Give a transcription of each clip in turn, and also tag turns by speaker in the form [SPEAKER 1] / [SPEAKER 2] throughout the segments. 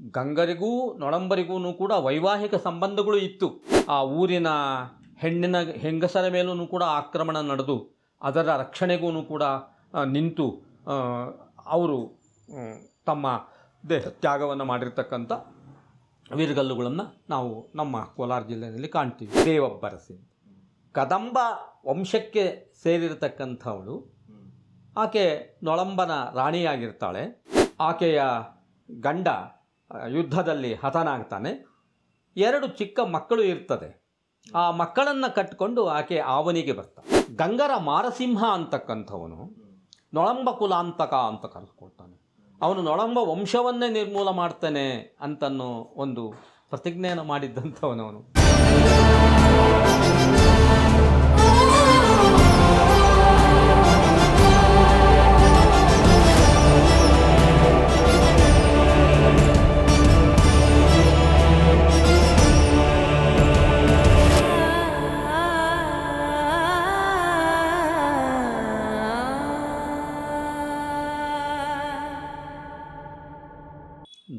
[SPEAKER 1] ಗಂಗರಿಗೂ ನೊಳಂಬರಿಗೂ ಕೂಡ ವೈವಾಹಿಕ ಸಂಬಂಧಗಳು ಇತ್ತು. ಆ ಊರಿನ ಹೆಣ್ಣಿನ ಹೆಂಗಸರ ಮೇಲೂ ಕೂಡ ಆಕ್ರಮಣ ನಡೆದು, ಅದರ ರಕ್ಷಣೆಗೂ ಕೂಡ ನಿಂತು ಅವರು ತಮ್ಮ ದೇಹ ತ್ಯಾಗವನ್ನು ಮಾಡಿರ್ತಕ್ಕಂಥ ವೀರಗಲ್ಲುಗಳನ್ನು ನಾವು ನಮ್ಮ ಕೋಲಾರ ಜಿಲ್ಲೆಯಲ್ಲಿ ಕಾಣ್ತೀವಿ. ದೇವಬ್ಬರಸಿ ಕದಂಬ ವಂಶಕ್ಕೆ ಸೇರಿರತಕ್ಕಂಥವಳು. ಆಕೆ ನೊಳಂಬನ ರಾಣಿಯಾಗಿರ್ತಾಳೆ. ಆಕೆಯ ಗಂಡ ಯುದ್ಧದಲ್ಲಿ ಹತನಾಗ್ತಾನೆ. ಎರಡು ಚಿಕ್ಕ ಮಕ್ಕಳು ಇರ್ತದೆ. ಆ ಮಕ್ಕಳನ್ನು ಕಟ್ಟಿಕೊಂಡು ಆಕೆ ಆವನಿಗೆ ಬರ್ತಾನೆ ಗಂಗರ ಮಾರಸಿಂಹ ಅಂತಕ್ಕಂಥವನು ನೊಳಂಬ ಕುಲಾಂತಕ ಅಂತ ಕರೆಸ್ಕೊಳ್ತಾನೆ ಅವನು ನೊಳಂಬ ವಂಶವನ್ನೇ ನಿರ್ಮೂಲ ಮಾಡ್ತಾನೆ ಅಂತನ್ನೋ ಒಂದು ಪ್ರತಿಜ್ಞೆಯನ್ನು ಮಾಡಿದ್ದಂಥವನು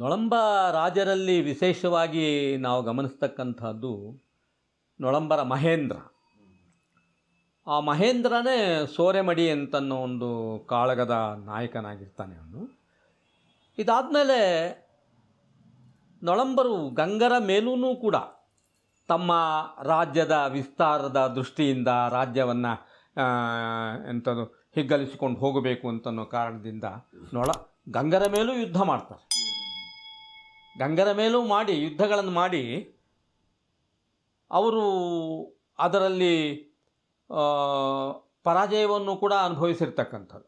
[SPEAKER 1] ನೊಳಂಬ ರಾಜರಲ್ಲಿ ವಿಶೇಷವಾಗಿ ನಾವು ಗಮನಿಸ್ತಕ್ಕಂಥದ್ದು ನೊಳಂಬರ ಮಹೇಂದ್ರ. ಆ ಮಹೇಂದ್ರನೇ ಸೋರೆಮಡಿ ಅಂತನ್ನೋ ಒಂದು ಕಾಳಗದ ನಾಯಕನಾಗಿರ್ತಾನೆ ಅವನು. ಇದಾದಮೇಲೆ ನೊಳಂಬರು ಗಂಗರ ಮೇಲೂ ಕೂಡ ತಮ್ಮ ರಾಜ್ಯದ ವಿಸ್ತಾರದ ದೃಷ್ಟಿಯಿಂದ ರಾಜ್ಯವನ್ನು ಎಂಥದ್ದು ಹಿಗ್ಗಲಿಸಿಕೊಂಡು ಹೋಗಬೇಕು ಅಂತನ್ನೋ ಕಾರಣದಿಂದ ನೊಳ ಗಂಗರ ಮೇಲೂ ಯುದ್ಧ ಮಾಡ್ತಾರೆ. ಗಂಗರ ಮೇಲೂ ಮಾಡಿ, ಯುದ್ಧಗಳನ್ನು ಮಾಡಿ, ಅವರು ಅದರಲ್ಲಿ ಪರಾಜಯವನ್ನು ಕೂಡ ಅನುಭವಿಸಿರ್ತಕ್ಕಂಥದ್ದು.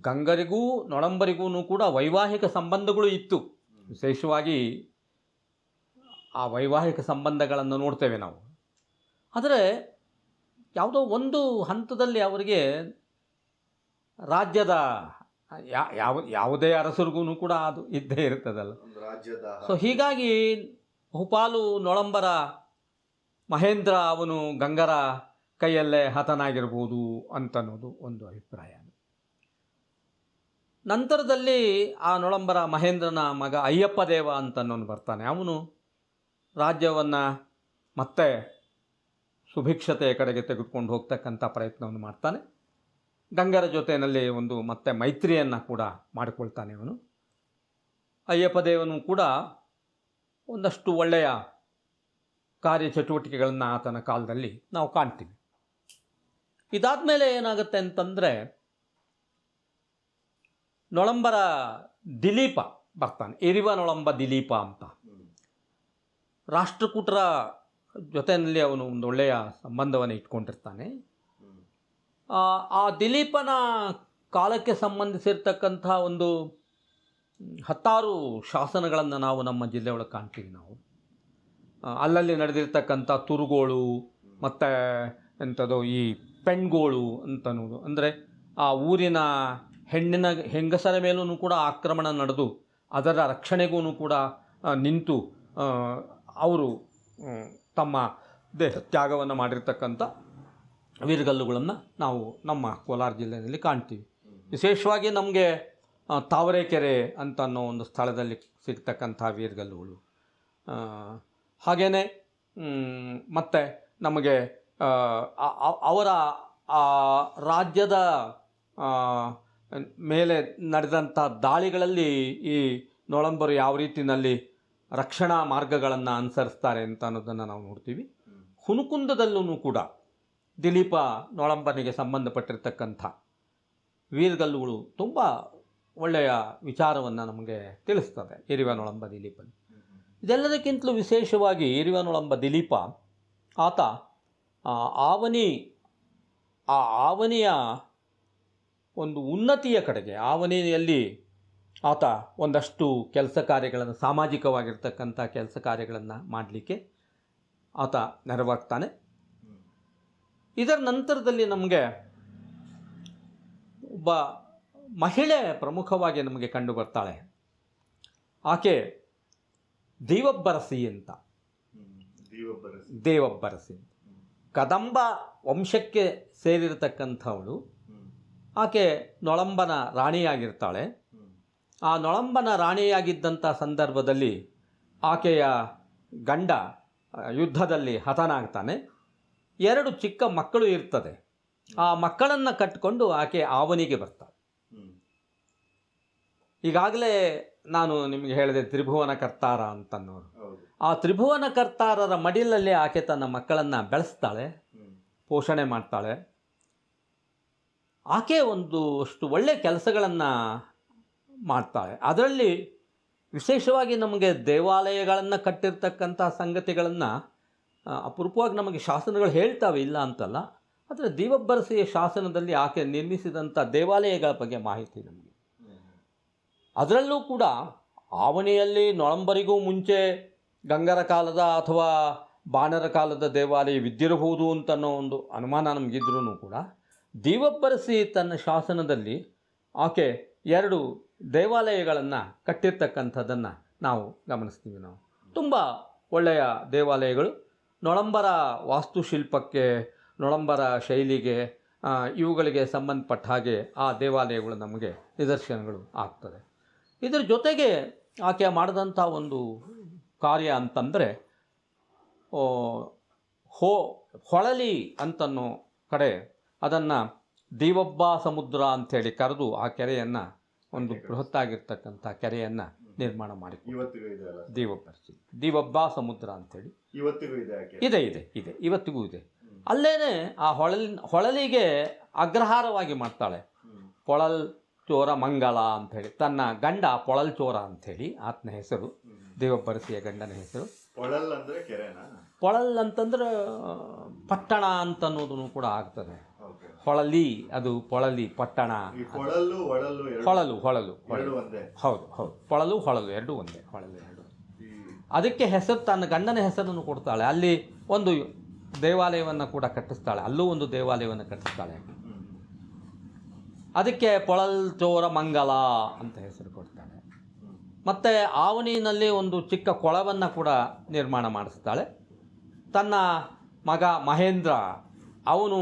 [SPEAKER 1] ಗಂಗರಿಗೂ ನೊಳಂಬರಿಗೂ ಕೂಡ ವೈವಾಹಿಕ ಸಂಬಂಧಗಳು ಇತ್ತು. ವಿಶೇಷವಾಗಿ ಆ ವೈವಾಹಿಕ ಸಂಬಂಧಗಳನ್ನು ನೋಡ್ತೇವೆ ನಾವು. ಆದರೆ ಯಾವುದೋ ಒಂದು ಹಂತದಲ್ಲಿ ಅವರಿಗೆ ರಾಜ್ಯದ ಯಾ- ಯಾವ ಯಾವುದೇ ಅರಸರಿಗೂ ಕೂಡ ಅದು ಇದ್ದೇ ಇರ್ತದಲ್ಲ.
[SPEAKER 2] ರಾಜ್ಯದ
[SPEAKER 1] ಸೊ ಹೀಗಾಗಿ ಬಹುಪಾಲು ನೊಳಂಬರ ಮಹೇಂದ್ರ ಅವನು ಗಂಗರ ಕೈಯಲ್ಲೇ ಹತನಾಗಿರ್ಬೋದು ಅಂತನ್ನೋದು ಒಂದು ಅಭಿಪ್ರಾಯ. ನಂತರದಲ್ಲಿ ಆ ನೊಳಂಬರ ಮಹೇಂದ್ರನ ಮಗ ಅಯ್ಯಪ್ಪ ದೇವ ಅಂತನ್ನೋನು ಬರ್ತಾನೆ. ಅವನು ರಾಜ್ಯವನ್ನು ಮತ್ತೆ ಸುಭಿಕ್ಷತೆಯ ಕಡೆಗೆ ತೆಗೆದುಕೊಂಡು ಹೋಗ್ತಕ್ಕಂಥ ಪ್ರಯತ್ನವನ್ನು ಮಾಡ್ತಾನೆ. ಗಂಗರ ಜೊತೆಯಲ್ಲಿ ಒಂದು ಮತ್ತೆ ಮೈತ್ರಿಯನ್ನು ಕೂಡ ಮಾಡಿಕೊಳ್ತಾನೆ ಅವನು. ಅಯ್ಯಪ್ಪ ದೇವನು ಕೂಡ ಒಂದಷ್ಟು ಒಳ್ಳೆಯ ಕಾರ್ಯಚಟುವಟಿಕೆಗಳನ್ನು ಆತನ ಕಾಲದಲ್ಲಿ ನಾವು ಕಾಣ್ತೀವಿ. ಇದಾದ ಮೇಲೆ ಏನಾಗುತ್ತೆ ಅಂತಂದರೆ ನೊಳಂಬರ ದಿಲೀಪ ಬರ್ತಾನೆ. ಎರಿವ ನೊಳಂಬ ದಿಲೀಪ ಅಂತ. ರಾಷ್ಟ್ರಕೂಟರ ಜೊತೆಯಲ್ಲಿ ಅವನು ಒಂದು ಒಳ್ಳೆಯ ಸಂಬಂಧವನ್ನು ಇಟ್ಕೊಂಡಿರ್ತಾನೆ. ಆ, ದಿಲೀಪನ ಕಾಲಕ್ಕೆ ಸಂಬಂಧಿಸಿರ್ತಕ್ಕಂಥ ಒಂದು ಹತ್ತಾರು ಶಾಸನಗಳನ್ನು ನಾವು ನಮ್ಮ ಜಿಲ್ಲೆಯೊಳಗೆ ಕಾಣ್ತೀವಿ ನಾವು. ಅಲ್ಲಲ್ಲಿ ನಡೆದಿರ್ತಕ್ಕಂಥ ತುರುಗೋಳು ಮತ್ತು ಎಂಥದ್ದು ಈ ಪೆಣ್ಗೋಳು ಅಂತನ್ನೋದು ಅಂದರೆ ಆ ಊರಿನ ಹೆಣ್ಣಿನ ಹೆಂಗಸರ ಮೇಲೂ ಕೂಡ ಆಕ್ರಮಣ ನಡೆದು ಅದರ ರಕ್ಷಣೆಗೂ ಕೂಡ ನಿಂತು ಅವರು ತಮ್ಮ ದೇಹ ತ್ಯಾಗವನ್ನು ಮಾಡಿರ್ತಕ್ಕಂಥ ವೀರಗಲ್ಲುಗಳನ್ನು ನಾವು ನಮ್ಮ ಕೋಲಾರ ಜಿಲ್ಲೆಯಲ್ಲಿ ಕಾಣ್ತೀವಿ. ವಿಶೇಷವಾಗಿ ನಮಗೆ ತಾವರೆಕೆರೆ ಅಂತ ಅನ್ನೋ ಒಂದು ಸ್ಥಳದಲ್ಲಿ ಸಿಗ್ತಕ್ಕಂಥ ವೀರಗಲ್ಲುಗಳು. ಹಾಗೆಯೇ ಮತ್ತು ನಮಗೆ ಅವರ ಆ ರಾಜ್ಯದ ಮೇಲೆ ನಡೆದಂಥ ದಾಳಿಗಳಲ್ಲಿ ಈ ನೊಳಂಬರು ಯಾವ ರೀತಿಯಲ್ಲಿ ರಕ್ಷಣಾ ಮಾರ್ಗಗಳನ್ನು ಅನುಸರಿಸ್ತಾರೆ ಅಂತ ಅನ್ನೋದನ್ನು ನಾವು ನೋಡ್ತೀವಿ. ಹುನುಕುಂದದಲ್ಲೂ ಕೂಡ ದಿಲೀಪ ನೊಳಂಬನಿಗೆ ಸಂಬಂಧಪಟ್ಟಿರ್ತಕ್ಕಂಥ ವೀರಗಲ್ಲುಗಳು ತುಂಬ ಒಳ್ಳೆಯ ವಿಚಾರವನ್ನು ನಮಗೆ ತಿಳಿಸ್ತದೆ ಎರಿವ ನೊಳಂಬ ದಿಲೀಪನ್. ಇದೆಲ್ಲದಕ್ಕಿಂತಲೂ ವಿಶೇಷವಾಗಿ ಎರಿವ ನೊಳಂಬ ದಿಲೀಪ, ಆತ ಆವನಿ, ಆ ಆವನಿಯ ಒಂದು ಉನ್ನತಿಯ ಕಡೆಗೆ, ಆವನಿಯಲ್ಲಿ ಆತ ಒಂದಷ್ಟು ಕೆಲಸ ಕಾರ್ಯಗಳನ್ನು, ಸಾಮಾಜಿಕವಾಗಿರ್ತಕ್ಕಂಥ ಕೆಲಸ ಕಾರ್ಯಗಳನ್ನು ಮಾಡಲಿಕ್ಕೆ ಆತ ನೆರವಾಗ್ತಾನೆ. ಇದರ ನಂತರದಲ್ಲಿ ನಮಗೆ ಒಬ್ಬ ಮಹಿಳೆ ಪ್ರಮುಖವಾಗಿ ನಮಗೆ ಕಂಡು ಬರ್ತಾಳೆ. ಆಕೆ ದೇವಬ್ಬರಸಿ ಅಂತ.
[SPEAKER 2] ದೀವಬ್ಬರಸಿ
[SPEAKER 1] ಕದಂಬ ವಂಶಕ್ಕೆ ಸೇರಿರತಕ್ಕಂಥವಳು. ಆಕೆ ನೊಳಂಬನ ರಾಣಿಯಾಗಿರ್ತಾಳೆ. ಆ ನೊಳಂಬನ ರಾಣಿಯಾಗಿದ್ದಂಥ ಸಂದರ್ಭದಲ್ಲಿ ಆಕೆಯ ಗಂಡ ಯುದ್ಧದಲ್ಲಿ ಹತನಾಗ್ತಾನೆ. ಎರಡು ಚಿಕ್ಕ ಮಕ್ಕಳು ಇರ್ತದೆ. ಆ ಮಕ್ಕಳನ್ನು ಕಟ್ಕೊಂಡು ಆಕೆ ಆವನಿಗೆ ಬರ್ತಾಳೆ. ಈಗಾಗಲೇ ನಾನು ನಿಮಗೆ ಹೇಳಿದೆ ತ್ರಿಭುವನ ಕರ್ತಾರ ಅಂತನ್ನೋರು. ಆ ತ್ರಿಭುವನ ಕರ್ತಾರರ ಮಡಿಲಲ್ಲಿ ಆಕೆ ತನ್ನ ಮಕ್ಕಳನ್ನು ಬೆಳೆಸ್ತಾಳೆ ಪೋಷಣೆ ಮಾಡ್ತಾಳೆ. ಆಕೆ ಒಂದು ಅಷ್ಟು ಒಳ್ಳೆಯ ಕೆಲಸಗಳನ್ನು ಮಾಡ್ತಾಳೆ. ಅದರಲ್ಲಿ ವಿಶೇಷವಾಗಿ ನಮಗೆ ದೇವಾಲಯಗಳನ್ನು ಕಟ್ಟಿರ್ತಕ್ಕಂಥ ಸಂಗತಿಗಳನ್ನು ಅಪರೂಪವಾಗಿ ನಮಗೆ ಶಾಸನಗಳು ಹೇಳ್ತಾವೆ ಇಲ್ಲ ಅಂತಲ್ಲ, ಆದರೆ ದೇವಬ್ಬರಸೆಯ ಶಾಸನದಲ್ಲಿ ಆಕೆ ನಿರ್ಮಿಸಿದಂಥ ದೇವಾಲಯಗಳ ಬಗ್ಗೆ ಮಾಹಿತಿ ನಮಗೆ. ಅದರಲ್ಲೂ ಕೂಡ ಆವಣಿಯಲ್ಲಿ ನೊಳಂಬರಿಗೂ ಮುಂಚೆ ಗಂಗರ ಕಾಲದ ಅಥವಾ ಬಾಣರ ಕಾಲದ ದೇವಾಲಯವಿದ್ದಿರಬಹುದು ಅಂತನ್ನೋ ಒಂದು ಅನುಮಾನ ನಮಗಿದ್ರೂ ಕೂಡ, ದೇವಬ್ಬರಸಿ ತನ್ನ ಶಾಸನದಲ್ಲಿ ಆಕೆ ಎರಡು ದೇವಾಲಯಗಳನ್ನು ಕಟ್ಟಿರ್ತಕ್ಕಂಥದ್ದನ್ನು ನಾವು ಗಮನಿಸ್ತೀವಿ ನಾವು ತುಂಬ ಒಳ್ಳೆಯ ದೇವಾಲಯಗಳು ನೊಳಂಬರ ವಾಸ್ತುಶಿಲ್ಪಕ್ಕೆ, ನೊಳಂಬರ ಶೈಲಿಗೆ ಇವುಗಳಿಗೆ ಸಂಬಂಧಪಟ್ಟ ಹಾಗೆ ಆ ದೇವಾಲಯಗಳು ನಮಗೆ ನಿದರ್ಶನಗಳು ಆಗ್ತದೆ. ಇದರ ಜೊತೆಗೆ ಆಕೆ ಮಾಡಿದಂಥ ಒಂದು ಕಾರ್ಯ ಅಂತಂದರೆ ಹೋ, ಹೊಳಲಿ ಅಂತನ್ನೋ ಕಡೆ ಅದನ್ನು ದೀವಬ್ಬ ಸಮುದ್ರ ಅಂಥೇಳಿ ಕರೆದು ಆ ಕೆರೆಯನ್ನು ಒಂದು ಬೃಹತ್ತಾಗಿರ್ತಕ್ಕಂಥ ಕೆರೆಯನ್ನು ನಿರ್ಮಾಣ ಮಾಡಿ
[SPEAKER 2] ಇವತ್ತಿಗೂ ಇದೆ
[SPEAKER 1] ದೀವಬ್ಬ ಸಮುದ್ರ ಅಂಥೇಳಿ.
[SPEAKER 2] ಇವತ್ತಿಗೂ ಇದೆ
[SPEAKER 1] ಇದೆ ಇದೆ ಇದೆ. ಇವತ್ತಿಗೂ ಇದೆ. ಅಲ್ಲೇನೆ ಆ ಹೊಳಲಿ ಹೊಳಲಿಗೆ ಅಗ್ರಹಾರವಾಗಿ ಮಾಡ್ತಾಳೆ. ಪೊಳಲ್ ಚೋರ ಮಂಗಳ ಅಂಥೇಳಿ. ತನ್ನ ಗಂಡ ಪೊಳಲ್ ಚೋರ ಅಂಥೇಳಿ ಆತನ ಹೆಸರು.
[SPEAKER 2] ದೇವಪರಸಿಯ
[SPEAKER 1] ದೇವಬ್ಬರಸಿಯ ಗಂಡನ ಹೆಸರು.
[SPEAKER 2] ಪೊಳಲ್ ಅಂದ್ರೆ ಕೆರೆನಾ?
[SPEAKER 1] ಪೊಳಲ್ ಅಂತಂದ್ರೆ ಪಟ್ಟಣ ಅಂತ ಅನ್ನೋದನ್ನು ಕೂಡ ಆಗ್ತದೆ. ಹೊಳಲಿ ಅದು ಪೊಳಲಿ ಪಟ್ಟಣ. ಹೊಳಲು ಹೊಳಲು ಹೌದು ಹೌದು. ಪೊಳಲು ಹೊಳಲು ಎರಡೂ ಒಂದೇ. ಹೊಳಲು ಎರಡು. ಅದಕ್ಕೆ ಹೆಸರು ತನ್ನ ಗಂಡನ ಹೆಸರನ್ನು ಕೊಡ್ತಾಳೆ. ಅಲ್ಲಿ ಒಂದು ದೇವಾಲಯವನ್ನು ಕೂಡ ಕಟ್ಟಿಸ್ತಾಳೆ. ಅಲ್ಲೂ ಒಂದು ದೇವಾಲಯವನ್ನು ಕಟ್ಟಿಸ್ತಾಳೆ. ಅದಕ್ಕೆ ಪೊಳಲ್ ಚೋರ ಮಂಗಲ ಅಂತ ಹೆಸರು ಕೊಡ್ತಾಳೆ. ಮತ್ತು ಆವನಿನಲ್ಲಿ ಒಂದು ಚಿಕ್ಕ ಕೊಳವನ್ನು ಕೂಡ ನಿರ್ಮಾಣ ಮಾಡಿಸ್ತಾಳೆ. ತನ್ನ ಮಗ ಮಹೇಂದ್ರ ಅವನು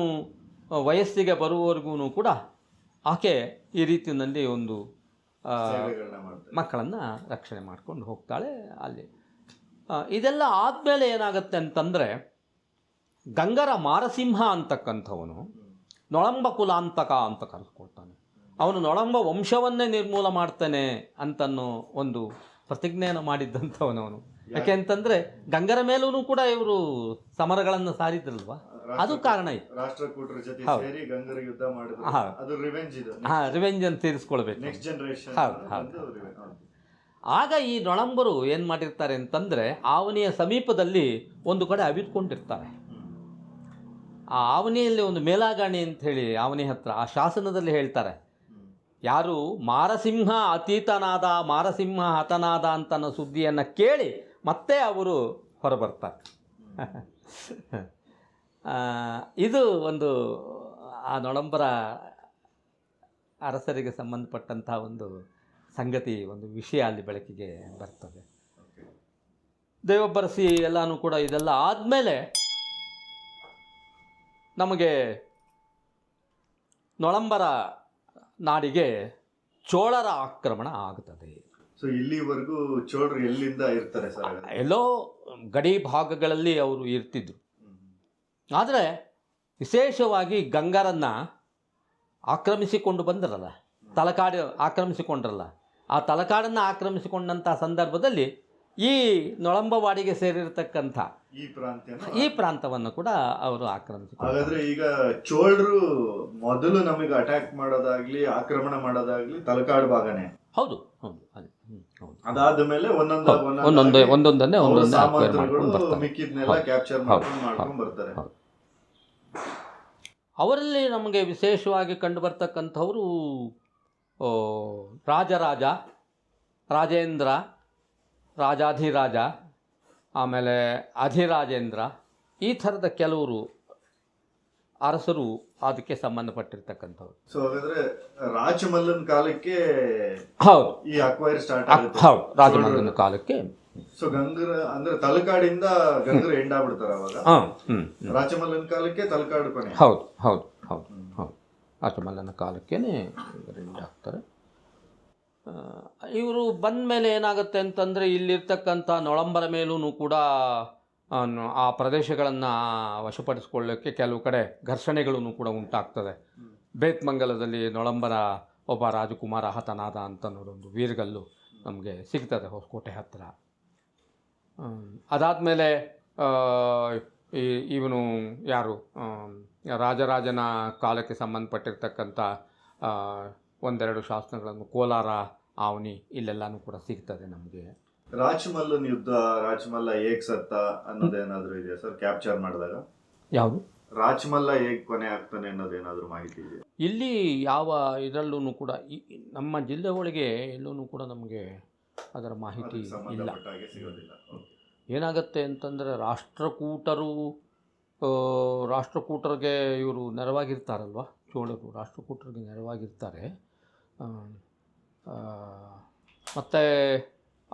[SPEAKER 1] ವಯಸ್ಸಿಗೆ ಬರುವವರೆಗೂ ಕೂಡ ಆಕೆ ಈ ರೀತಿಯಲ್ಲಿ ಒಂದು ಮಕ್ಕಳನ್ನು ರಕ್ಷಣೆ ಮಾಡ್ಕೊಂಡು ಹೋಗ್ತಾಳೆ ಅಲ್ಲಿ. ಇದೆಲ್ಲ ಆದಮೇಲೆ ಏನಾಗುತ್ತೆ ಅಂತಂದರೆ ಗಂಗರ ಮಾರಸಿಂಹ ಅಂತಕ್ಕಂಥವನು ನೊಳಂಬ ಕುಲಾಂತಕ ಅಂತ ಕರೆಸ್ಕೊಳ್ತಾನೆ ಅವನು ನೊಳಂಬ ವಂಶವನ್ನೇ ನಿರ್ಮೂಲ ಮಾಡ್ತಾನೆ ಅಂತನ್ನೋ ಒಂದು ಪ್ರತಿಜ್ಞೆಯನ್ನು ಮಾಡಿದ್ದಂಥವನು ಅವನು ಯಾಕೆ? ಅಂತಂದರೆ ಗಂಗರ ಮೇಲೂ ಕೂಡ ಇವರು ಸಮರಗಳನ್ನು ಸಾರಿದ್ರಲ್ವಾ? ಅದು ಕಾರಣ ಇದೆ.
[SPEAKER 2] ರಾಷ್ಟ್ರಕೂಟರ ಜೊತೆ ಸೇರಿ ಗಂಗರ ಯುದ್ಧ ಮಾಡಿದ್ರು ಅದು ರಿವೆಂಜ್ ಇದು.
[SPEAKER 1] ಹಾಂ ರಿವೆಂಜ್ ಅಂತ ತೀರಿಸ್ಕೊಳ್ಬೇಕು.
[SPEAKER 2] ನೆಕ್ಸ್ಟ್ ಜನರೇಷನ್
[SPEAKER 1] ಹೌದು, ಹೌದು. ಆಗ ಈ ನೊಳಂಬರು ಏನು ಮಾಡಿರ್ತಾರೆ ಅಂತಂದರೆ ಆವನಿಯ ಸಮೀಪದಲ್ಲಿ ಒಂದು ಕಡೆ ಅವಿತ್ಕೊಂಡಿರ್ತಾರೆ ಆ ಆವನಿಯಲ್ಲಿ ಒಂದು ಮೇಲಾಗಾಣಿ ಅಂತ ಹೇಳಿ ಆವನಿ ಹತ್ರ ಆ ಶಾಸನದಲ್ಲಿ ಹೇಳ್ತಾರೆ. ಯಾರು ಮಾರಸಿಂಹ ಅತೀತನಾದ ಮಾರಸಿಂಹ ಹತನಾದ ಅಂತ ಸುದ್ದಿಯನ್ನು ಕೇಳಿ ಮತ್ತೆ ಅವರು ಹೊರಬರ್ತಾರೆ. ಇದು ಒಂದು ಆ ನೊಳಂಬರ ಅರಸರಿಗೆ ಸಂಬಂಧಪಟ್ಟಂಥ ಒಂದು ಸಂಗತಿ ಒಂದು ವಿಷಯ ಅಲ್ಲಿ ಬೆಳಕಿಗೆ ಬರ್ತದೆ. ದೇವಬ್ಬರಸಿ ಎಲ್ಲನೂ ಕೂಡ ಇದೆಲ್ಲ ಆದಮೇಲೆ ನಮಗೆ ನೊಳಂಬರ ನಾಡಿಗೆ ಚೋಳರ ಆಕ್ರಮಣ ಆಗುತ್ತದೆ
[SPEAKER 2] ಸೊ ಇಲ್ಲಿವರೆಗೂ ಚೋಳರು ಎಲ್ಲಿಂದ ಇರ್ತಾರೆ ಸರ್
[SPEAKER 1] ಎಲ್ಲೋ ಗಡಿ ಭಾಗಗಳಲ್ಲಿ ಅವರು ಇರ್ತಿದ್ರು. ಆದರೆ ವಿಶೇಷವಾಗಿ ಗಂಗರನ್ನು ಆಕ್ರಮಿಸಿಕೊಂಡು ಬಂದರಲ್ಲ ತಲಕಾಡು ಆಕ್ರಮಿಸಿಕೊಂಡ್ರಲ್ಲ. ಆ ತಲಕಾಡನ್ನು ಆಕ್ರಮಿಸಿಕೊಂಡಂಥ ಸಂದರ್ಭದಲ್ಲಿ ಈ ನೊಳಂಬವಾಡಿಗೆ ಸೇರಿರತಕ್ಕಂಥ
[SPEAKER 2] ಈ ಪ್ರಾಂತ್ಯ
[SPEAKER 1] ಈ ಪ್ರಾಂತವನ್ನು ಕೂಡ ಅವರು ಆಕ್ರಮಿಸಿ
[SPEAKER 2] ಹಾಗಾದ್ರೆ ಈಗ ಚೋಳರು ಮೊದಲು ನಮಗೆ ಅಟ್ಯಾಕ್ ಮಾಡೋದಾಗ್ಲಿ ಆಕ್ರಮಣ ಮಾಡೋದಾಗ್ಲಿ ತಲಕಾಡು ಭಾಗನೇ.
[SPEAKER 1] ಹೌದು ಹೌದು ಅದೇ.
[SPEAKER 2] ಅದಾದ ಮೇಲೆ ಒಂದೊಂದು
[SPEAKER 1] ಒಂದೊಂದೇ ಒಂದೊಂದನ್ನೇ ಒಂದೊಂದು acquire ಮಾಡ್ಕೊಂಡು ಬರ್ತಾರೆ.
[SPEAKER 2] ಮಿಕ್ಕಿದ್ನೆಲ್ಲ ಕ್ಯಾಪ್ಚರ್ ಮಾಡ್ಕೊಂಡು ಮಾಡ್ಕೊಂಡು ಬರ್ತಾರೆ.
[SPEAKER 1] ಅವರಲ್ಲಿ ನಮಗೆ ವಿಶೇಷವಾಗಿ ಕಂಡುಬರ್ತಕ್ಕಂಥವರು ಓ, ರಾಜರಾಜ ರಾಜೇಂದ್ರ ರಾಜಾಧಿರಾಜ ಆಮೇಲೆ ಅಧಿರಾಜೇಂದ್ರ ಈ ಥರದ ಕೆಲವರು ಅರಸರು ಅದಕ್ಕೆ ಸಂಬಂಧಪಟ್ಟಿರ್ತಕ್ಕಂಥವ್ರು.
[SPEAKER 2] ಸೊ ಹಾಗಾದ್ರೆ ರಾಜಮಲ್ಲನ ಕಾಲಕ್ಕೆ
[SPEAKER 1] ಹೌದು.
[SPEAKER 2] ಈ ಅಕ್ವೈರ್ ಸ್ಟಾರ್ಟ್ ಆಗುತ್ತೆ.
[SPEAKER 1] ಹೌದು. ರಾಜಮಲ್ಲನ ಕಾಲಕ್ಕೆ
[SPEAKER 2] ಸೊ ಗಂಗರ ಅಂದ್ರೆ ತಲಕಾಡಿಂದ ಗಂಗರ ಎಂಡ್ ಆಗ್ಬಿಡ್ತಾರ ಅವಾಗ. ರಾಜಮಲ್ಲನ ಕಾಲಕ್ಕೆ ತಲಕಾಡು ಕೊನೆ.
[SPEAKER 1] ಹೌದು ಹೌದು ಹೌದು ಹೌದು. ರಾಜಮಲ್ಲನ ಎಂಡ್ ಆಗ್ತಾರೆ ಇವರು ಬಂದ ಮೇಲೆ ಏನಾಗುತ್ತೆ ಅಂತಂದರೆ ಇಲ್ಲಿರ್ತಕ್ಕಂಥ ನೊಳಂಬರ ಮೇಲೂ ಕೂಡ ಆ, ಪ್ರದೇಶಗಳನ್ನು ವಶಪಡಿಸ್ಕೊಳ್ಳೋಕ್ಕೆ ಕೆಲವು ಕಡೆ ಘರ್ಷಣೆಗಳೂ ಕೂಡ ಉಂಟಾಗ್ತದೆ. ಬೇತ್ಮಂಗಲದಲ್ಲಿ ನೊಳಂಬರ ಒಬ್ಬ ರಾಜಕುಮಾರ ಹತನಾದ ಅಂತನ್ನೋದೊಂದು ವೀರಗಲ್ಲು ನಮಗೆ ಸಿಗ್ತದೆ ಹೊಸಕೋಟೆ ಹತ್ತಿರ ಅದಾದಮೇಲೆ ಈ ಇವನು ಯಾರು? ರಾಜರಾಜನ ಕಾಲಕ್ಕೆ ಸಂಬಂಧಪಟ್ಟಿರ್ತಕ್ಕಂಥ ಒಂದೆರಡು ಶಾಸನಗಳನ್ನು ಕೋಲಾರ ಆವನಿ ಇಲ್ಲೆಲ್ಲನೂ ಕೂಡ ಸಿಗ್ತದೆ ನಮಗೆ.
[SPEAKER 2] ರಾಜಮಲ್ಲನ್ ಯುದ್ಧ ರಾಜಮಲ್ಲ ಹೇಗ್ ಸತ್ತ ಅನ್ನೋದೇನಾದ್ರೂ ಇದೆಯಾ ಸರ್ ಕ್ಯಾಪ್ಚರ್ ಮಾಡಿದಾಗ?
[SPEAKER 1] ಯಾವುದು?
[SPEAKER 2] ರಾಜಮಲ್ಲ ಹೇಗ್ ಕೊನೆ ಆಗ್ತಾನೆ ಅನ್ನೋದೇನಾದ್ರೂ ಮಾಹಿತಿ ಇದೆ
[SPEAKER 1] ಇಲ್ಲಿ ಯಾವ ಇದರಲ್ಲೂ ಕೂಡ ಈ- ನಮ್ಮ ಜಿಲ್ಲೆ ಒಳಗೆ ಎಲ್ಲೂ ಕೂಡ ನಮಗೆ ಅದರ ಮಾಹಿತಿ
[SPEAKER 2] ಅದಕ್ಕೆ
[SPEAKER 1] ಇಲ್ಲ.
[SPEAKER 2] ಸಂಬಂಧಪಟ್ಟ ಹಾಗೆ ಸಿಗೋದಿಲ್ಲ. Okay.
[SPEAKER 1] ಏನಾಗುತ್ತೆ ಅಂತಂದರೆ ರಾಷ್ಟ್ರಕೂಟರು ಆ, ರಾಷ್ಟ್ರಕೂಟರಿಗೆ ಇವರು ನೆರವಾಗಿರ್ತಾರಲ್ವ? ಚೋಳರು ರಾಷ್ಟ್ರಕೂಟರಿಗೆ ನೆರವಾಗಿರ್ತಾರೆ. ಮತ್ತು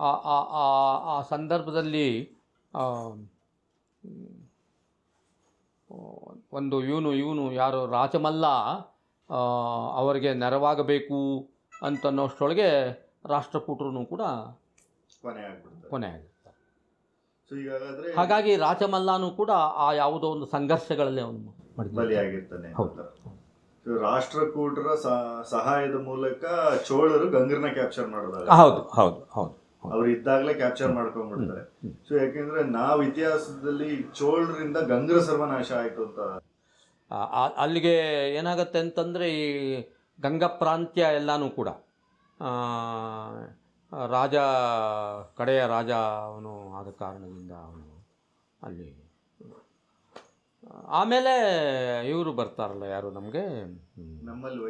[SPEAKER 1] ಆ ಆ- ಆ- ಆ ಸಂದರ್ಭದಲ್ಲಿ ಒಂದು ಇವನು ಇವನು ಯಾರು ರಾಜಮಲ್ಲ ಅವರಿಗೆ ನೆರವಾಗಬೇಕು ಅಂತನ್ನೋಷ್ಟೊಳಗೆ ರಾಷ್ಟ್ರಕೂಟರು ಕೂಡ
[SPEAKER 2] ಕೊನೆ
[SPEAKER 1] ಕೊನೆ ಆಗಿರ್ತಾರೆ ಹಾಗಾಗಿ ರಾಜಮಲ್ಲಾನು ಕೂಡ ಆ ಯಾವುದೋ ಒಂದು ಸಂಘರ್ಷಗಳಲ್ಲಿ ಅವನು.
[SPEAKER 2] ಬಲಿಯಾಗಿರ್ತಾನೆ
[SPEAKER 1] ಹೌದು.
[SPEAKER 2] ರಾಷ್ಟ್ರಕೂಟರ ಸಹಾಯದ ಮೂಲಕ ಚೋಳರು ಗಂಗರ್ನ ಕ್ಯಾಪ್ಚರ್ ಮಾಡೋದಾಗ
[SPEAKER 1] ಹೌದು ಹೌದು ಹೌದು
[SPEAKER 2] ಅವ್ರು ಇದ್ದಾಗಲೇ ಕ್ಯಾಪ್ಚರ್ ಮಾಡ್ಕೊಂಡ್ಬಿಡ್ತಾರೆ. ಸೊ ಯಾಕೆಂದ್ರೆ ನಾವು ಇತಿಹಾಸದಲ್ಲಿ ಚೋಳರಿಂದ ಗಂಗರ ಸರ್ವನಾಶ ಆಯ್ತು ಅಂತ
[SPEAKER 1] ಅಲ್ಲಿಗೆ ಏನಾಗುತ್ತೆ ಅಂತಂದರೆ ಈ ಗಂಗಾ ಪ್ರಾಂತ್ಯ ಎಲ್ಲನೂ ಕೂಡ ರಾಜ ಕಡೆಯ ರಾಜ ಅವನು ಆದ ಕಾರಣದಿಂದ ಅವನು ಅಲ್ಲಿ ಆಮೇಲೆ ಇವರು ಬರ್ತಾರಲ್ಲ ಯಾರು ನಮಗೆ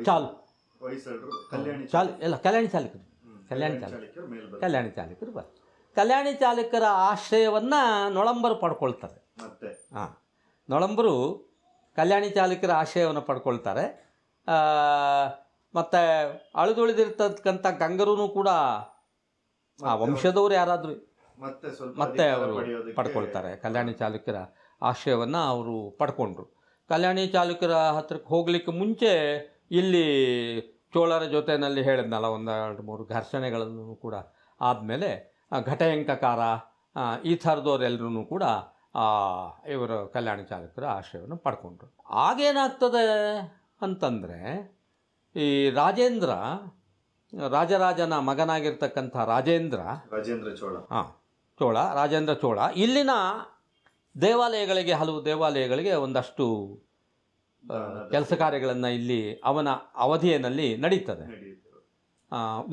[SPEAKER 1] ಚಾಲ್ ಚಾಲ್ ಎಲ್ಲ ಕಲ್ಯಾಣಿ ಚಾಲಕರು. ಕಲ್ಯಾಣಿ ಚಾಲುಕ್ಯರು.
[SPEAKER 2] ಚಾಲುಕ್ಯರು.
[SPEAKER 1] ಕಲ್ಯಾಣಿ ಚಾಲಕರು ಬರ್ತಾರೆ. ಕಲ್ಯಾಣಿ ಚಾಲಕರ ಆಶ್ರಯವನ್ನು ನೊಳಂಬರು ಪಡ್ಕೊಳ್ತಾರೆ.
[SPEAKER 2] ಮತ್ತೆ?
[SPEAKER 1] ಹಾಂ ನೊಳಂಬರು ಕಲ್ಯಾಣಿ ಚಾಲಕರ ಆಶ್ರಯವನ್ನು ಪಡ್ಕೊಳ್ತಾರೆ. ಮತ್ತು ಅಳಿದುಳಿದಿರ್ತಕ್ಕಂಥ ಗಂಗರೂ ಕೂಡ ಆ ವಂಶದವರು ಯಾರಾದರೂ
[SPEAKER 2] ಮತ್ತೆ
[SPEAKER 1] ಅವರು ಪಡ್ಕೊಳ್ತಾರೆ. ಕಲ್ಯಾಣಿ ಚಾಲುಕ್ಯರ ಆಶ್ರಯವನ್ನು ಅವರು ಪಡ್ಕೊಂಡ್ರು. ಕಲ್ಯಾಣಿ ಚಾಲುಕ್ಯರ ಹತ್ರಕ್ಕೆ ಹೋಗಲಿಕ್ಕೆ ಮುಂಚೆ ಇಲ್ಲಿ ಚೋಳರ ಜೊತೆಯಲ್ಲಿ ಹೇಳಿದ್ನಲ್ಲ ಒಂದು ಎರಡು ಮೂರು ಘರ್ಷಣೆಗಳನ್ನು ಕೂಡ ಆದಮೇಲೆ ಘಟಯಂಕಕಾರ ಈ ಥರದವರೆಲ್ಲರೂ ಕೂಡ ಇವರು ಕಲ್ಯಾಣ ಚಾಲಕರ ಆಶ್ರಯವನ್ನು ಪಡ್ಕೊಂಡ್ರು. ಆಗೇನಾಗ್ತದೆ ಅಂತಂದರೆ ಈ ರಾಜೇಂದ್ರ ರಾಜರಾಜನ ಮಗನಾಗಿರ್ತಕ್ಕಂಥ ರಾಜೇಂದ್ರ
[SPEAKER 2] ರಾಜೇಂದ್ರ ಚೋಳ.
[SPEAKER 1] ಹಾಂ ಚೋಳ ರಾಜೇಂದ್ರ ಚೋಳ ಇಲ್ಲಿನ ದೇವಾಲಯಗಳಿಗೆ ಹಲವು ದೇವಾಲಯಗಳಿಗೆ ಒಂದಷ್ಟು ಕೆಲಸ ಕಾರ್ಯಗಳನ್ನು ಇಲ್ಲಿ ಅವನ ಅವಧಿಯಲ್ಲಿ ನಡೀತದೆ.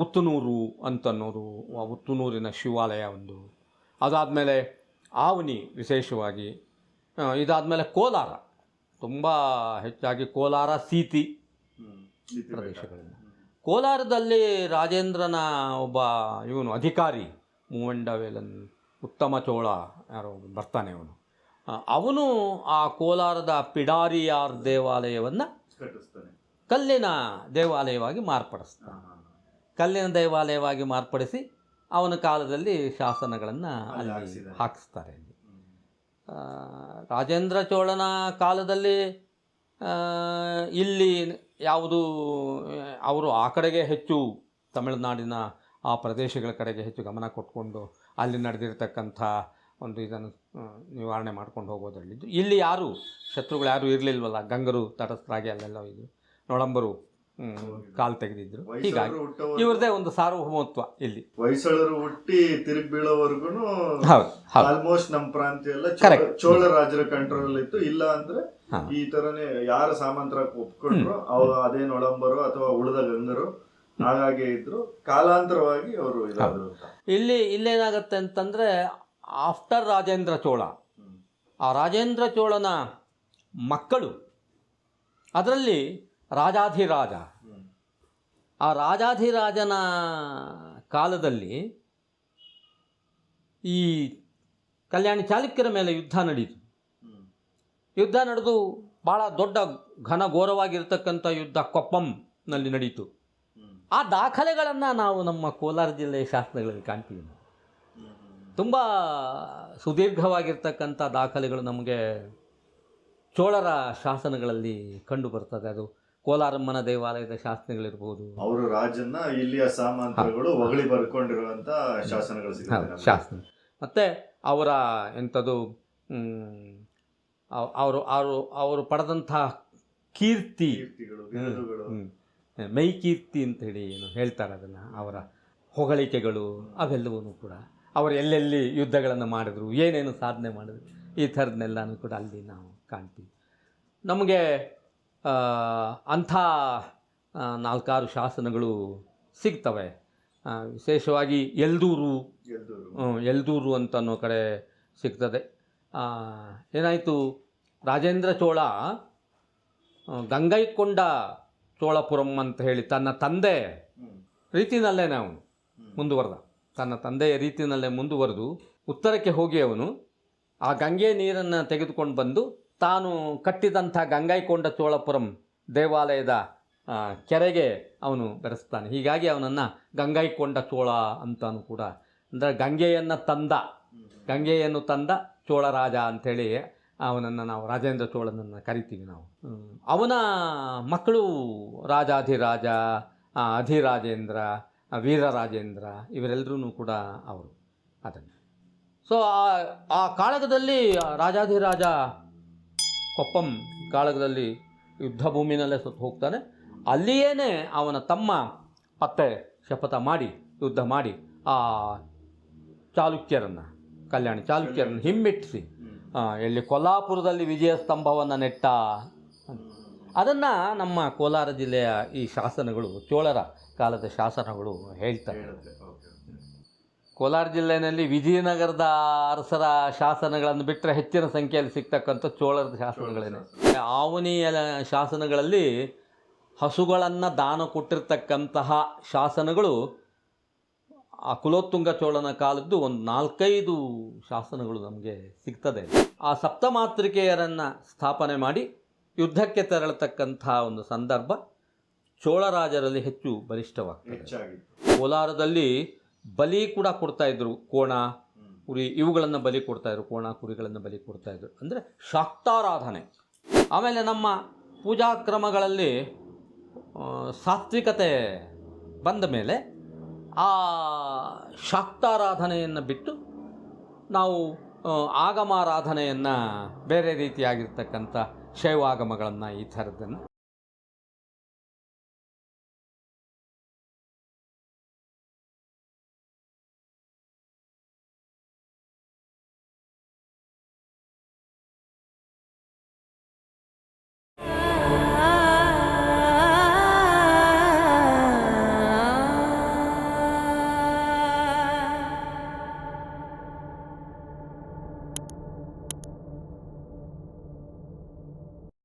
[SPEAKER 1] ಉತ್ತನೂರು ಅಂತನೂರು ಅಂತನ್ನೋದು ಉತ್ತುನೂರಿನ ಶಿವಾಲಯ ಒಂದು. ಅದಾದಮೇಲೆ ಆವನಿ ವಿಶೇಷವಾಗಿ ಇದಾದಮೇಲೆ ಕೋಲಾರ. ತುಂಬ ಹೆಚ್ಚಾಗಿ ಕೋಲಾರ ಸೀತಿ ಪ್ರದೇಶಗಳಿಂದ. ಕೋಲಾರದಲ್ಲಿ ರಾಜೇಂದ್ರನ ಒಬ್ಬ ಇವನು ಅಧಿಕಾರಿ ಮೂವಂಡವೇಲನ್ ಉತ್ತಮ ಚೋಳ ಯಾರೋ ಬರ್ತಾನೆ ಅವನು. ಅವನು ಆ ಕೋಲಾರದ ಪಿಡಾರಿಯಾರ್ ದೇವಾಲಯವನ್ನು ಕಲ್ಲಿನ ದೇವಾಲಯವಾಗಿ ಮಾರ್ಪಡಿಸ್ತಾನೆ. ಕಲ್ಲಿನ ದೇವಾಲಯವಾಗಿ ಮಾರ್ಪಡಿಸಿ ಅವನ ಕಾಲದಲ್ಲಿ ಶಾಸನಗಳನ್ನು
[SPEAKER 2] ಅಲ್ಲಿ
[SPEAKER 1] ಹಾಕಿಸ್ತಾರೆ ರಾಜೇಂದ್ರ ಚೋಳನ ಕಾಲದಲ್ಲಿ ಇಲ್ಲಿ ಯಾವುದು ಅವರು ಆ ಕಡೆಗೆ ಹೆಚ್ಚು ತಮಿಳುನಾಡಿನ ಆ ಪ್ರದೇಶಗಳ ಕಡೆಗೆ ಹೆಚ್ಚು ಗಮನ ಕೊಟ್ಕೊಂಡು ಅಲ್ಲಿ ನಡೆದಿರ್ತಕ್ಕಂಥ ಒಂದು ಇದನ್ನು ನಿವಾರಣೆ ಮಾಡ್ಕೊಂಡು ಹೋಗೋದ್ರಲ್ಲಿದ್ದು ಇಲ್ಲಿ ಯಾರು ಶತ್ರುಗಳು ಯಾರು ಇರಲಿಲ್ವಲ್ಲ? ಗಂಗರು ತಟಸ್ಥರಾಗಿ ಅಲ್ಲೆಲ್ಲ ಇದು. ನೊಳಂಬರು ಕಾಲು ತೆಗೆದಿದ್ರು. ಹೀಗಾಗಿ ಇವ್ರದೇ ಒಂದು ಸಾರ್ವಭೌಮತ್ವ ಇಲ್ಲಿ.
[SPEAKER 2] ಹೊಯ್ಸಳರು ಹುಟ್ಟಿ ತಿರುಗಿ ಬೀಳೋವರೆಗೂ ಆಲ್ಮೋಸ್ಟ್ ನಮ್ಮ ಪ್ರಾಂತ್ಯ ಎಲ್ಲ. ಚೋಳ ರಾಜರ ಕಂಟ್ರೋಲ್ ಇತ್ತು. ಇಲ್ಲ ಅಂದ್ರೆ ಈ ತರನೇ ಯಾರ ಸಾಮಂತರ ಒಪ್ಕೊಂಡ್ರು ಅವ ಅದೇ ನೊಳಂಬರು ಅಥವಾ ಉಳಿದ ಗಂಗರು ಹಾಗಾಗಿ ಇದ್ರು. ಕಾಲಾಂತರವಾಗಿ ಅವರು.
[SPEAKER 1] ಇಲ್ಲಿ ಇಲ್ಲೇನಾಗತ್ತೆ ಅಂತಂದರೆ ಆಫ್ಟರ್ ರಾಜೇಂದ್ರ ಚೋಳ. ಆ ರಾಜೇಂದ್ರ ಚೋಳನ ಮಕ್ಕಳು, ಅದರಲ್ಲಿ ರಾಜಾಧಿರಾಜ. ಆ ರಾಜಾಧಿರಾಜನ ಕಾಲದಲ್ಲಿ ಈ ಕಲ್ಯಾಣಿ ಚಾಲುಕ್ಯರ ಮೇಲೆ ಯುದ್ಧ ನಡೀತು. ಯುದ್ಧ ನಡೆದು ಭಾಳ ದೊಡ್ಡ ಘನ ಘೋರವಾಗಿರ್ತಕ್ಕಂಥ ಯುದ್ಧ ಕೊಪ್ಪಂನಲ್ಲಿ ನಡೀತು. ಆ ದಾಖಲೆಗಳನ್ನು ನಾವು ನಮ್ಮ ಕೋಲಾರ ಜಿಲ್ಲೆಯ ಶಾಸನಗಳಲ್ಲಿ ಕಾಣ್ತೀವಿ. ತುಂಬ ಸುದೀರ್ಘವಾಗಿರ್ತಕ್ಕಂಥ ದಾಖಲೆಗಳು ನಮಗೆ ಚೋಳರ ಶಾಸನಗಳಲ್ಲಿ ಕಂಡು ಬರ್ತದೆ. ಅದು ಕೋಲಾರಮ್ಮನ ದೇವಾಲಯದ ಶಾಸನಗಳಿರ್ಬೋದು.
[SPEAKER 2] ಅವರು ರಾಜನ್ನ ಇಲ್ಲಿಯ ಸಾಮಂತರುಗಳು ಹೊಗಳಿ ಬರ್ಕೊಂಡಿರುವಂಥ ಶಾಸನಗಳು ಸಿಗುತ್ತೆ.
[SPEAKER 1] ಶಾಸನ. ಮತ್ತು ಅವರ ಎಂಥದ್ದು ಅವರು ಅವರು ಅವರು ಪಡೆದಂಥ ಕೀರ್ತಿ
[SPEAKER 2] ಕೀರ್ತಿಗಳು
[SPEAKER 1] ಮೈ ಕೀರ್ತಿ ಅಂತ ಹೇಳಿ ಏನು ಹೇಳ್ತಾರೆ ಅದನ್ನು ಅವರ ಹೊಗಳಿಕೆಗಳು ಅವೆಲ್ಲವೂ ಕೂಡ. ಅವರು ಎಲ್ಲೆಲ್ಲಿ ಯುದ್ಧಗಳನ್ನು ಮಾಡಿದ್ರು ಏನೇನು ಸಾಧನೆ ಮಾಡಿದ್ರು ಈ ಥರದನ್ನೆಲ್ಲನೂ ಕೂಡ ಅಲ್ಲಿ ನಾವು ಕಾಣ್ತೀವಿ. ನಮಗೆ ಅಂಥ ನಾಲ್ಕಾರು ಶಾಸನಗಳು ಸಿಗ್ತವೆ. ವಿಶೇಷವಾಗಿ ಎಲ್ದೂರು ಎಲ್ದೂರು. ಅಂತ ಅನ್ನೋ ಕಡೆ ಸಿಗ್ತದೆ. ಏನಾಯಿತು ರಾಜೇಂದ್ರ ಚೋಳ ಗಂಗೈಕೊಂಡ ಚೋಳಪುರಂ ಅಂತ ಹೇಳಿ ತನ್ನ ತಂದೆ ರೀತಿನಲ್ಲೇ ನಾವು ಮುಂದುವರೆದ. ತನ್ನ ತಂದೆಯ ರೀತಿಯಲ್ಲೇ ಮುಂದುವರೆದು ಉತ್ತರಕ್ಕೆ ಹೋಗಿ ಅವನು ಆ ಗಂಗೆ ನೀರನ್ನು ತೆಗೆದುಕೊಂಡು ಬಂದು ತಾನು ಕಟ್ಟಿದಂಥ ಗಂಗೈಕೊಂಡ ಚೋಳಪುರಂ ದೇವಾಲಯದ ಕೆರೆಗೆ ಅವನು ಬೆರೆಸ್ತಾನೆ ಹೀಗಾಗಿ ಅವನನ್ನು ಗಂಗೈಕೊಂಡ ಚೋಳ ಅಂತಾನು ಕೂಡ, ಅಂದರೆ ಗಂಗೆಯನ್ನು ತಂದ. ಗಂಗೆಯನ್ನು ತಂದ ಚೋಳ ರಾಜ ಅಂಥೇಳಿ ಅವನನ್ನು ನಾವು ರಾಜೇಂದ್ರ ಚೋಳನನ್ನು ಕರಿತೀವಿ ನಾವು ಅವನ ಮಕ್ಕಳು ರಾಜಾಧಿರಾಜ ಅಧಿರಾಜೇಂದ್ರ ವೀರರಾಜೇಂದ್ರ ಇವರೆಲ್ಲರೂ ಕೂಡ ಅವರು. ಅದನ್ನು. ಸೊ ಆ- ಕಾಳಗದಲ್ಲಿ ರಾಜಾಧಿರಾಜ ಕೊಪ್ಪಂ ಕಾಳಗದಲ್ಲಿ ಯುದ್ಧ ಭೂಮಿನಲ್ಲೇ ಸುತ್ತ ಹೋಗ್ತಾನೆ. ಅಲ್ಲಿಯೇ ಅವನ ತಮ್ಮ ಪತ್ತೆ ಶಪಥ ಮಾಡಿ, ಯುದ್ಧ ಮಾಡಿ, ಆ ಚಾಲುಕ್ಯರನ್ನು, ಕಲ್ಯಾಣಿ ಚಾಲುಕ್ಯರನ್ನು ಹಿಮ್ಮೆಟ್ಟಿಸಿ ಎಲ್ಲಿ ಕೊಲ್ಲಾಪುರದಲ್ಲಿ ವಿಜಯ ಸ್ತಂಭವನ್ನು ನೆಟ್ಟ, ಅದನ್ನು ನಮ್ಮ ಕೋಲಾರ ಜಿಲ್ಲೆಯ ಈ ಶಾಸನಗಳು ಚೋಳರ ಕಾಲದ ಶಾಸನಗಳು ಹೇಳ್ತವೆ ಕೋಲಾರ ಜಿಲ್ಲೆಯಲ್ಲಿ ವಿಜಯನಗರದ ಅರಸರ ಶಾಸನಗಳನ್ನು ಬಿಟ್ಟರೆ ಹೆಚ್ಚಿನ ಸಂಖ್ಯೆಯಲ್ಲಿ ಸಿಗ್ತಕ್ಕಂಥ ಚೋಳರ ಶಾಸನಗಳೇನೆ. ಆವನಿಯ ಶಾಸನಗಳಲ್ಲಿ ಹಸುಗಳನ್ನು ದಾನ ಕೊಟ್ಟಿರ್ತಕ್ಕಂತಹ ಶಾಸನಗಳು ಆ ಕುಲೋತ್ತುಂಗ ಚೋಳನ ಕಾಲದ್ದು ಒಂದು ನಾಲ್ಕೈದು ಶಾಸನಗಳು ನಮಗೆ ಸಿಗ್ತದೆ. ಆ ಸಪ್ತಮಾತೃಕೆಯರನ್ನು ಸ್ಥಾಪನೆ ಮಾಡಿ ಯುದ್ಧಕ್ಕೆ ತೆರಳತಕ್ಕಂಥ ಒಂದು ಸಂದರ್ಭ. ಚೋಳರಾಜರಲ್ಲಿ ಹೆಚ್ಚು ಬಲಿಷ್ಠವಾಗ್ತದೆ. ಕೋಲಾರದಲ್ಲಿ ಬಲಿ ಕೂಡ ಕೊಡ್ತಾ ಇದ್ರು. ಕೋಣ ಕುರಿ ಇವುಗಳನ್ನು ಬಲಿ ಕೊಡ್ತಾ ಇದ್ರು. ಕೋಣ ಕುರಿಗಳನ್ನು ಬಲಿ ಕೊಡ್ತಾ ಇದ್ರು. ಅಂದರೆ ಶಾಕ್ತಾರಾಧನೆ. ಆಮೇಲೆ ನಮ್ಮ ಪೂಜಾ ಕ್ರಮಗಳಲ್ಲಿ ಸಾತ್ವಿಕತೆ ಬಂದ ಮೇಲೆ ಆ ಶಾಕ್ತಾರಾಧನೆಯನ್ನು ಬಿಟ್ಟು ನಾವು ಆಗಮಾರಾಧನೆಯನ್ನು ಬೇರೆ ರೀತಿಯಾಗಿರ್ತಕ್ಕಂಥ ಶೈವಾಗಮಗಳನ್ನು ಈ ಥರದ್ದನ್ನು